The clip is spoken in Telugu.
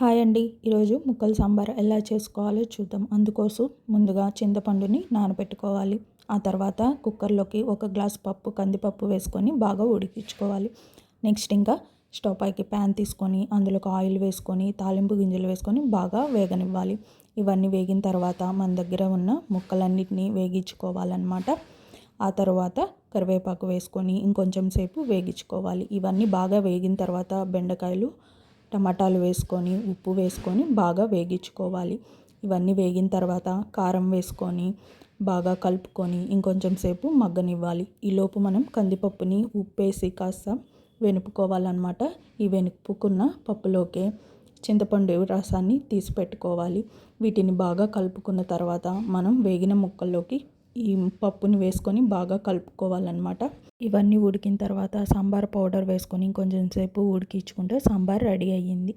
హాయ్ అండి. ఈరోజు ముక్కల సాంబార్ ఎలా చేసుకోవాలో చూద్దాం. అందుకోసం ముందుగా చింతపండుని నానబెట్టుకోవాలి. ఆ తర్వాత కుక్కర్లోకి ఒక గ్లాస్ పప్పు కందిపప్పు వేసుకొని బాగా ఉడికించుకోవాలి. నెక్స్ట్ ఇంకా స్టవ్ పైకి ప్యాన్ తీసుకొని అందులోకి ఆయిల్ వేసుకొని తాలింపు గింజలు వేసుకొని బాగా వేగనివ్వాలి. ఇవన్నీ వేగిన తర్వాత మన దగ్గర ఉన్న ముక్కలన్నిటిని వేగించుకోవాలన్నమాట. ఆ తర్వాత కరివేపాకు వేసుకొని ఇంకొంచెం సేపు వేగించుకోవాలి. ఇవన్నీ బాగా వేగిన తర్వాత బెండకాయలు టమాటాలు వేసుకొని ఉప్పు వేసుకొని బాగా వేగించుకోవాలి. ఇవన్నీ వేగిన తర్వాత కారం వేసుకొని బాగా కలుపుకొని ఇంకొంచెం సేపు మగ్గనివ్వాలి. ఈలోపు మనం కందిపప్పుని ఉప్పేసి కాస్త వెనుపుకోవాలన్నమాట. ఈ వెనుపుకున్న పప్పులోకే చింతపండు రసాన్ని తీసి పెట్టుకోవాలి వీటిని బాగా కలుపుకున్న తర్వాత మనం వేగిన ముక్కల్లోకి ఈ పప్పుని వేసుకొని బాగా కలుపుకోవాలన్నమాట. ఇవన్నీ ఉడికిన తర్వాత సాంబార్ పౌడర్ వేసుకొని కొంచెం సేపు ఉడికించుకుంటే సాంబార్ రెడీ అయ్యింది.